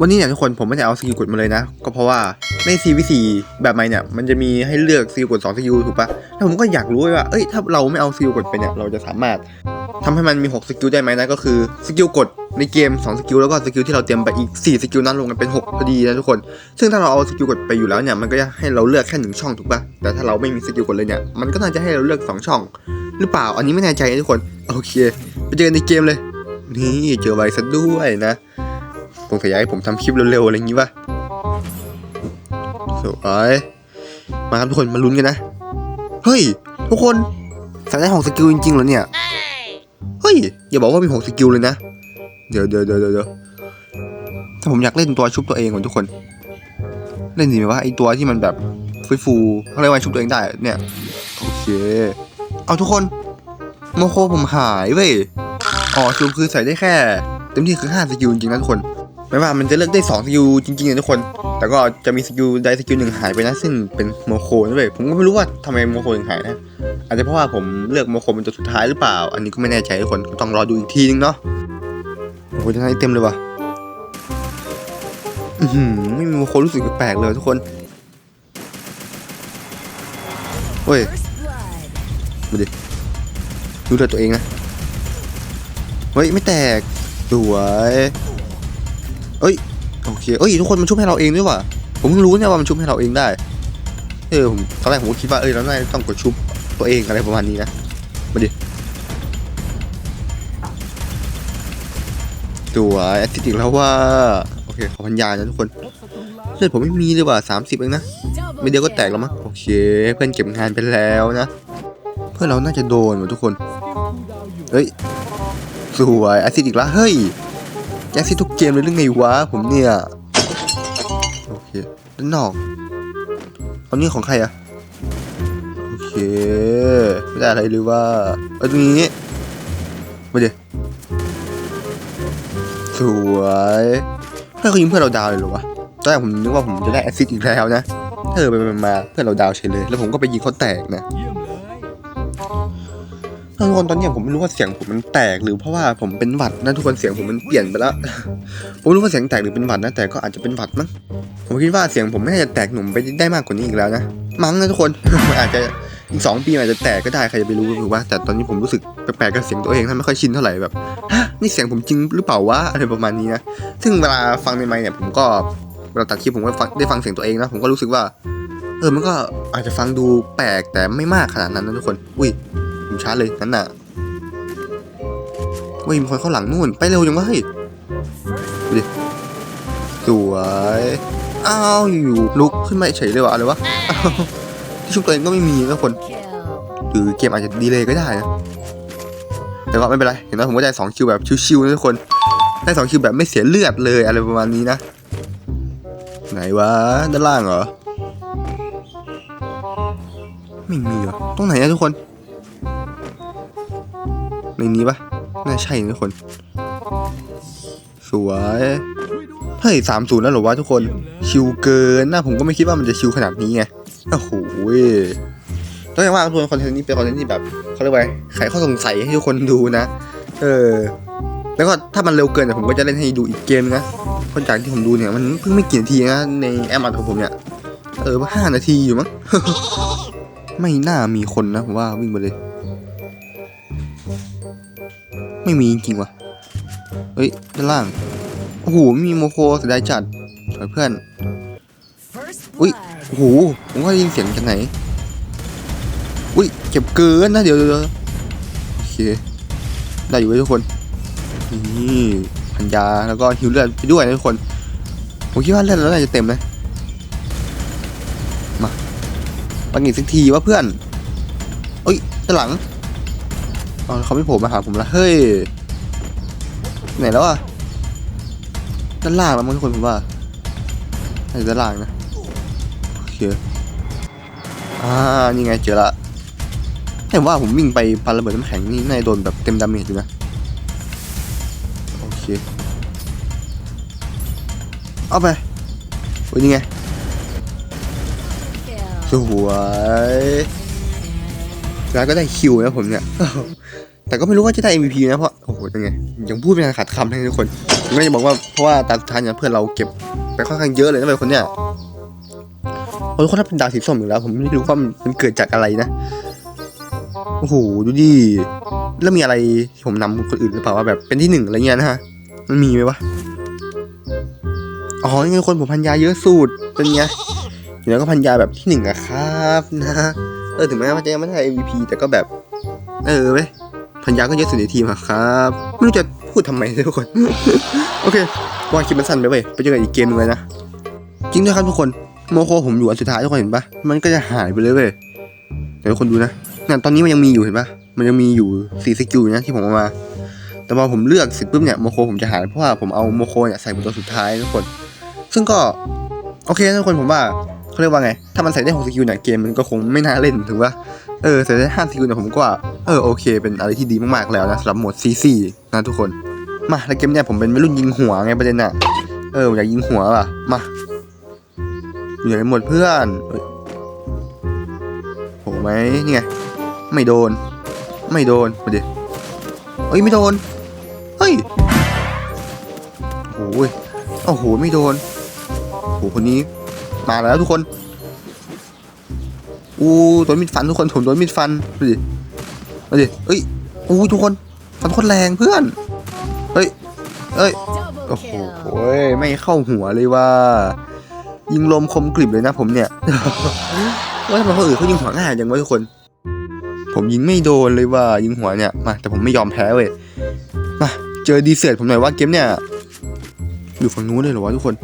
วันนี้เนี่ยทุกคนผมไม่ได้เอาสกิลกดมาเลยนะ ก็เพราะว่าใน CVC แบบใหม่เนี่ยมันจะมีให้เลือกสกิลกด2สกิลถูกปะแล้วผมก็อยากรู้ว่าเอ้ยถ้าเราไม่เอาสกิลกดไปเนี่ยเราจะสามารถทำให้มันมี 6 สกิลได้ไหมนะก็คือสกิลกดในเกม 2 สกิลแล้วก็สกิลที่เราเตรียมไปอีก 4 สกิลนั้นรวมกันเป็น 6 พอดีนะทุกคน ซึ่งถ้าเราเอาสกิลกดไปอยู่แล้วเนี่ยมันก็จะให้เราเลือกแค่หนึ่งช่องถูกปะแต่ถ้าเราไม่มีสกิลกดเลยเนี่ยมันก็น่าจะให้เราเลือกสองช่อง หรือเปล่าอันนี้ไม่แน่ใจนะทุกคนโอเคไปเจอกันในเกมเลย นี่เจอไวซะด้วยนะ สงสัยอยากให้ผมทำคลิปเร็วๆอะไรอย่างงี้ป่ะสวยมาครับทุกคนมาลุ้นกันนะ เฮ้ย ทุกคนใส่ได้หกสกิลจริงๆเหรอเนี่ย เฮ้ย อย่าบอกว่ามีหกสกิลเลยนะ เดี๋ยวเดี๋ยวเดี๋ยวเดี๋ยวถ้าผมอยากเล่นตัวชุบตัวเองก่อนทุกคน เล่นดีไหมวะไอตัวที่มันแบบฟูฟูๆเขาเรียกว่าชุบตัวเองได้เนี่ย โอเค เอาทุกคน โมโคผมหายเว้ย อ๋อชูคือใส่ได้แค่ เต็มที่คือ5สกิลจริงๆนะทุกคน ไม่ว่ามันจะเลือกได้2สกิลจริงๆนะทุกคน แต่ก็จะมีสกิลใดสกิลหนึ่งหายไปนะ ซึ่งเป็นโมโคนะเว้ยผมก็ไม่รู้ว่าทำไมโมโคถึงหายนะ อาจจะเพราะว่าผมเลือกโมโคเป็นตัวสุดท้ายหรือเปล่า อันนี้ก็ไม่แน่ใจทุกคนต้องรอดูอีกทีนึงเนาะ โอ้โหจะให้เต็มเลยว่ะอือหือไม่มีโมโครู้สึกแปลกเลยทุกคนเฮ้ยมาดิดูแลตัวเองนะ เฮ้ยไม่แตกสวย โอเคเอ้ยทุกคนมันชุบให้เราเองด้วยว่ะผมเพิ่งรู้เนี่ยว่ามันชุบให้เราเองได้ เออผมตอนแรกผมก็คิดว่าเอ้ยเราน่าจะต้องกดชุบตัวเองอะไรประมาณนี้นะมาดิสวแอสซิดอีกแล้วว่าโอเคขอพันยานะทุกคนเลือดผมไม่มีเลยว่ะสามสิบเองนะไม่เดียวก็แตกแล้วมั้งโอเค เพื่อนเก็บงานไปแล้วนะ เพื่อนเราน่าจะโดนว่ะทุกคนเฮ้ยสวยแอสซิดอีกแล้วเฮ้ย แอสซิดทุกเกมเลยเรื่อไงวะผมเนี่ย โอเคด้านนอกอานี่ของใครอะโอเค ไม่ได้อะไรเลยว่าเอาตรงนี้มาเดี๋ยวสวยเพื่อนเขายิงเพื่อนเราดาวเลยหรอวะตอนแรกผมนึกว่าผมจะได้แอซิดอีกแล้วนะเออไปมาเพื่อนเราดาวเฉยเลย แล้วผมก็ไปยิงเขาแตกนะ ทุกคนตอนนี้ผมไม่รู้ว่าเสียงผมมันแตกหรือเพราะว่าผมเป็นหวัดนะทุกคนเสียงผมมันเปลี่ยนไปแล้ว ผมไม่รู้ว่าเสียงแตกหรือเป็นหวัดนะแต่ก็อาจจะเป็นหวัดมั้งผมคิดว่าเสียงผมไม่น่าจะแตกหนุ่มไปได้มากกว่านี้อีกแล้วนะมั้งนะทุกคนอาจจะอีกสองปีอาจจะแตกก็ได้ใครจะไปรู้ถูกปะแต่ตอนนี้ผมรู้สึกแปลกๆกับเสียงตัวเองนะไม่ค่อยชินเท่าไหร่แบบนี่เสียงผมจริงหรือเปล่าวะอะไรประมาณนี้นะซึ่งเวลาฟังในไมค์เนี่ยผมก็เวลาตัดคลิปผมก็ได้ฟังเสียงตัวเองนะผมก็รู้สึกว่าเออมันก็อาจจะฟังดูแปลกแต่ไม่มากขนาดนั้นนะทุกคน อุ้ย ผมช้าเลยนั่นน่ะเฮ้ยมีคนเข้าหลังนู่น ไปเร็วจังวะเฮ้ยดูดิสวยอ้าวอยู่ลุกขึ้นมาเฉยเลยวะอะไรวะที่ชุบตัวเองก็ไม่มีนะคนหรือเกมอาจจะดีเลยก็ได้นะแต่ก็ไม่เป็นไรเห็นไหมผมก็ได้สองคิวแบบชิวๆนะทุกคนได้สองคิวแบบไม่เสียเลือดเลยอะไรประมาณนี้นะ ไหนวะด้านล่างเหรอไม่มีวะตรงไหนอะทุกคน ในนี้ปะน่าใช่นะทุกคน สวยเฮ้ยสามศูนย์แล้วหรอวะทุกคน ชิวเกินนะผมก็ไม่คิดว่ามันจะชิวขนาดนี้ไงโอ้โหต้องอย่างว่าทุกคนคอนเทนต์นี้เป็นคอนเทนต์ที่แบบเขาเรียกว่าไขข้อสงสัยให้ทุกคนดูนะ เออ แล้วก็ถ้ามันเร็วเกินเนี่ยผมก็จะเล่นให้ดูอีกเกมนะคนจากที่ผมดูเนี่ยมันเพิ่งไม่กี่นาทีนะในแอปอัดของผมเนี่ย เออห้านาทีอยู่มั้ง ไม่น่ามีคนนะผมว่าวิ่งไปเลย ไม่มีจริงๆว่ะเฮ้ย ด้านล่าง โอ้โหไม่มีโมโคเสียดายจัดถอยเพื่อน อุ้ย โอ้โห ผมก็ได้ยินเสียงจากไหน อุ้ยเก็บเกินนะเดี๋ยวเดี๋ยวเดี๋ยวโอเค ได้อยู่ไว้ยทุกคน นี่พันยา แล้วก็ฮิวเลือดไปด้วยนะทุกคน ผมคิดว่าเลือดเราน่าจะเต็มนะ มาปังอีกสักทีว่าเพื่อนเอ้ยด้านหลัง อ๋อเขาไม่โผล่มาหาผมละเฮ้ยไหนแล้วอะด้านล่างแล้วมั้งทุกคนผมว่าน่าจะด้านล่างนะโอเคอ่านี่ไงเจอละแต่ว่าผมวิ่งไปปาระเบิดน้ำแข็งนี่น่าจะโดนแบบเต็มดาเมจอยู่นะโอเคเอาไปโอ้ยนี่ไงสวย แล้วก็ได้คิวนะผมเนี่ย แต่ก็ไม่รู้ว่าจะได้ MVP นะเพราะ โอ้โหยังไง ยังพูดไม่ทันขาดคำเลยทุกคนผมก็จะบอกว่า เพราะว่าตาสุดท้ายเนี่ยเพื่อนเราเก็บไปค่อนข้างเยอะเลยนะเว้ยคนเนี้ยโอ้ยคนถ้าเป็นดาวสีส้มอยู่แล้ว ผมไม่รู้ว่ามันเกิดจากอะไรนะ โอ้โห ดูดิ แล้วมีอะไรที่ผมนำคนอื่นหรือเปล่าว่าแบบเป็นที่หนึ่งอะไรเงี้ยนะฮะ มันมีไหมวะ อ๋อนี่ไงคนผมพันยาเยอะสุดเป็นไงเดี๋ยวก็พันยาแบบที่หนึ่งอะครับนะ เออถึงแม้ว่าจะยังไม่ได้ MVP แต่ก็แบบ เออเว้ยพันยาก็เยอะสุดในทีมอะครับไม่รู้จะพูดทำไมทุกคน โอเคว่าคลิปมันสั้นไปเว้ยไปเจอกันอีกเกมหนึงเลยนะ จริงด้วยครับทุกคนโมโคผมอยู่อันสุดท้ายทุกคนเห็นปะมันก็จะหายไปเลยเว้ยเดี๋ยวทุกคนดูนะงานตอนนี้มันยังมีอยู่เห็นปะมันยังมีอยู่สี่สกิลอยู่นะที่ผมเอามา แต่พอผมเลือกเสร็จปุ๊บเนี่ยโมโคผมจะหายเพราะว่าผมเอาโมโคเนี่ยใส่บนตัวสุดท้ายทุกคน ซึ่งก็โอเคทุกคนผมว่า เขาเรียกว่าไง ถ้ามันใส่ได้หกสกิลเนี่ยเกมมันก็คงไม่น่าเล่นถือว่าเออใส่ได้ห้าสกิลเนี่ยผมก็ว่าเออโอเค เป็นอะไรที่ดีมากๆแล้วนะสำหรับโหมดซีซีนะทุกคน มาแล้วเกมเนี่ยผมเป็นวัยรุ่นยิงหัวไงประเด็นน่ะเอออยากยิงหัวว่ะมาอยู่ไหนหมดเพื่อนเอ้ยโหไหมนี่ไงไม่โดน ไม่โดนมาดิเอ้ยไม่โดนเฮ้ยโอ้ยโอ้โหไม่โดนโอ้โหคนนี้ มาแล้วทุกคนอู้โดนมีดฟันทุกคนผมโดนมีดฟันมาดิมาดิเอ้ยอู้ทุกคนฟันโคตรแรงเพื่อนเฮ้ยเอ้ยโอ้โหไม่เข้าหัวเลยว่า ยิงลมคมกริบเลยนะผมเนี่ยว่าทำไมคนอื่นเขายิงหัวง่ายจังวะทุกคน ผมยิงไม่โดนเลยว่ายิงหัวเนี่ยมาแต่ผมไม่ยอมแพ้เว้ยมาเจอดีเซตผมหน่อยว่าเกมเนี่ยอยู่ฝั่งนู้นเลยเหรอวะทุกคน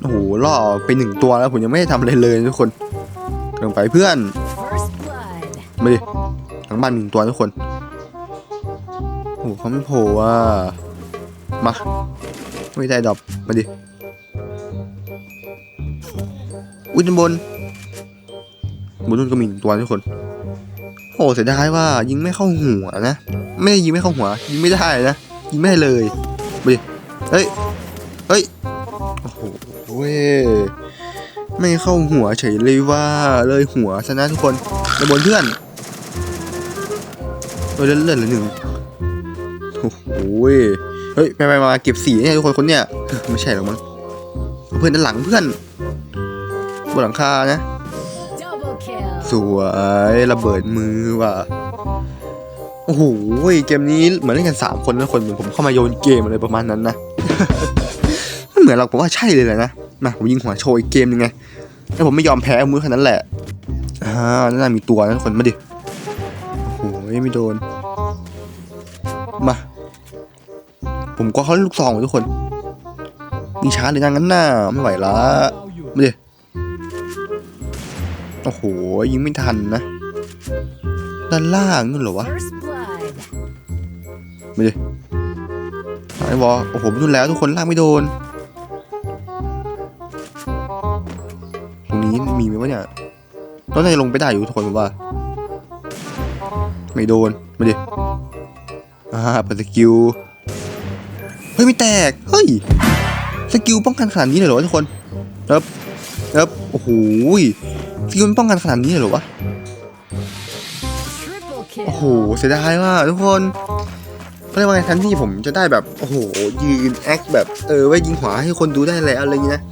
โอ้โหล่อไปหนึ่งตัวแล้วผมยังไม่ได้ทำอะไรเลยทุกคนลงไปเพื่อน มาดิหลังบ้านหนึ่งตัวทุกคน โอ้โหเขาไม่โผล่อะ มา ไม่ได้ดอกมาดิ อุ้ยด้านบน บนนู้นก็มีหนึ่งตัวทุกคน โอ้เสียดายว่า ยิงไม่เข้าหัวนะ ไม่ได้ยิงไม่เข้าหัว ยิงไม่ได้นะ ยิงไม่ได้เลยมาดิ เฮ้ย ว้ยไม่เข้าหัวเฉยเลยว่าเลยหัวชนะทุกคนไปบนเพื่อนเออเลื่อนเลื่อนเหลือหนึ่งโอ้โหยเฮ้ยไปไปมาเก็บสีเนี่ยทุกคนคนเนี้ยไม่ใช่หรอกมั้งเพื่อนด้านหลังเพื่อนบนหลังคานะ สวยระเบิดมือว่ะโอ้โหเกมนี้เหมือนเล่นกันสามคนนะคนเหมือนผมเข้ามาโยนเกมอะไรประมาณนั้นนะเหมือนเราผมว่าใช่เลยแหละนะ มาผมยิงหัวโชว์อีกเกมหนึงไงแล้วผมไม่ยอมแพ้มือแค่นั้นแหละอ่านั่นมีตัวนะทุกคนมาดิโอ้โหไม่โดน มา ผมก็เขาลูกซองทุกคนยิงช้าเลยนะงั้นน่าไม่ไหวละมาดิโอ้โหยิงไม่ทันนะด้านล่างนั่นเหรอวะไม่ดิไอ้วอโอ้โหไม่นแล้วทุกคนล่างไม่โดน ต้องน่าจะลงไปได้อยู่ทุกคนผมว่า ไม่โดน มาดิ อ่าเปิดสกิล เฮ้ยไม่แตก เฮ้ย สกิลป้องกันขนาดนี้เลยเหรอทุกคนเอ๊บเอ๊บโอ้โหสกิลมันป้องกันขนาดนี้เลยเหรอวะ โอ้โห เสียดายว่าทุกคนเขาเรียกว่าไงแทันที่ผมจะได้แบบ โอ้โห ยืนแอคแบบ เออไว้ยิงขวาให้คนดูได้แล้วอะไรอย่างนี้นะ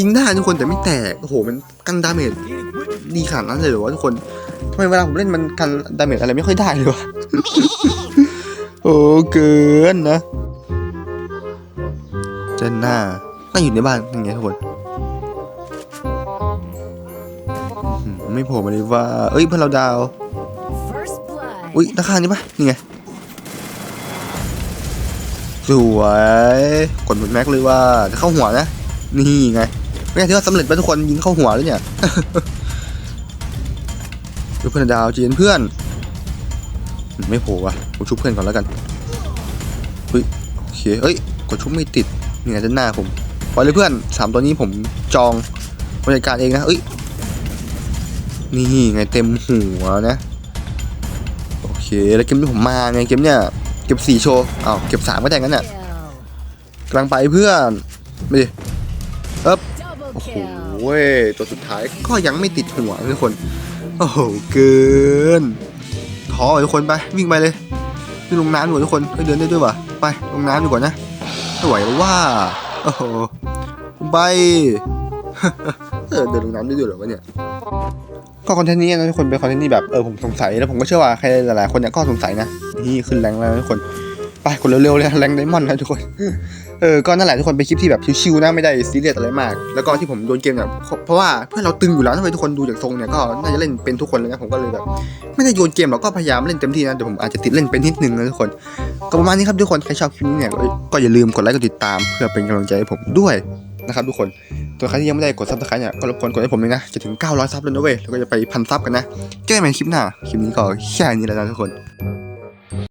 ยิงได้ทุกคนแต่ไม่แตก โอ้โห มันกันดาเมจ ดีขนาดนั้นเลยเหรอวะทุกคนทำไมเวลาผมเล่นมันกันดาเมจอะไรไม่ค่อยได้เลยวะ โอ้เกินนะเจนหน้าน่าอยู่ในบ้านยังไงทุกคนอื้อหือไม่โผล่มาเลยว่า เอ้ยเพื่อนเราดาว First blood. อุ้ยราคานี้ปะนี่ไง สวย กดหมดแม็กเลยว่าจะเข้าหัวนะ นี่ไง ไม่ใช่ที่ว่าสำเร็จไปทุกคนยิงเข้าหัวแล้วเนี่ย ดูเพื่อนดาวจีนเพื่อน ไม่โผล่วะผมชุบเพื่อนก่อนแล้วกันเฮ้ยโอเคเอ้ยกดชุบไม่ติดนี่ไงด้านหน้าผมปล่อยเลยเพื่อนสามตัวนี้ผมจองบริการเองนะเอ้ยนี่ไงเต็มหัวนะโอเคแล้วเกมที่ผมมาไงเกมเนี่ยเก็บสี่โชว์อ้าวเก็บสามก็ได้งั้นน่ะกำลังไปเพื่อนไปดิ Double โอ้โหตัวสุดท้ายก็ยังไม่ติดหัวทุกคน โอ้โหเกินท้อทุกคนไปวิ่งไปเลยวิ่ลงน้ำดีกว่าทุกคนเฮ้ยเดินได้ด้วยวะไปลงน้ำดีกว่านะไม่ไหวแล้วว่าโอ้โหไปเออเดินลงน้ำได้ด้วยเหรอวะเนี่ยก็คอนเทนต์นี้นะทุกคนเป็นคอนเทนต์ที่แบบเออผมสงสัยแล้วผมก็เชื่อว่าใครหลายๆคนเนี่ยก็สงสัยนะนี่ขึ้นแรงแล้วทุกคน ไปกดเร็วๆเลยแรงไดมอนด์นะทุกคน เออ ก็นั่นแหละทุกคนเป็นคลิปที่แบบชิวๆนะไม่ได้ซีเรียสอะไรมาก แล้วก็ที่ผมโยนเกมเนี่ยเพราะว่าเพื่อนเราตึงอยู่แล้วทำไมทุกคนดูจากทรงเนี่ยก็น่าจะเล่นเป็นทุกคนเลยนะผมก็เลยแบบ ไม่ได้โยนเกมหรอกก็พยายามเล่นเต็มที่นะแต่ผมอาจจะติดเล่นเป็นนิดนึงนะทุกคน ก็ประมาณนี้ครับทุกคนใครชอบคลิปนี้เนี่ยก็ก็อย่าลืมกดไลค์กดติดตามเพื่อเป็นกำลังใจให้ผมด้วยนะครับทุกคน ตัวใครที่ยังไม่ได้กดซับสไครต์เนี่ยก็รบกวนกดให้ผมเลยนะ จะถึง 900 ซับแล้วนะเว้ย แล้วก็จะไปพันซับกันนะ เจอกันใหม่คลิปหน้า คลิปนี้ก็แค่นี้แล้วนะทุกคน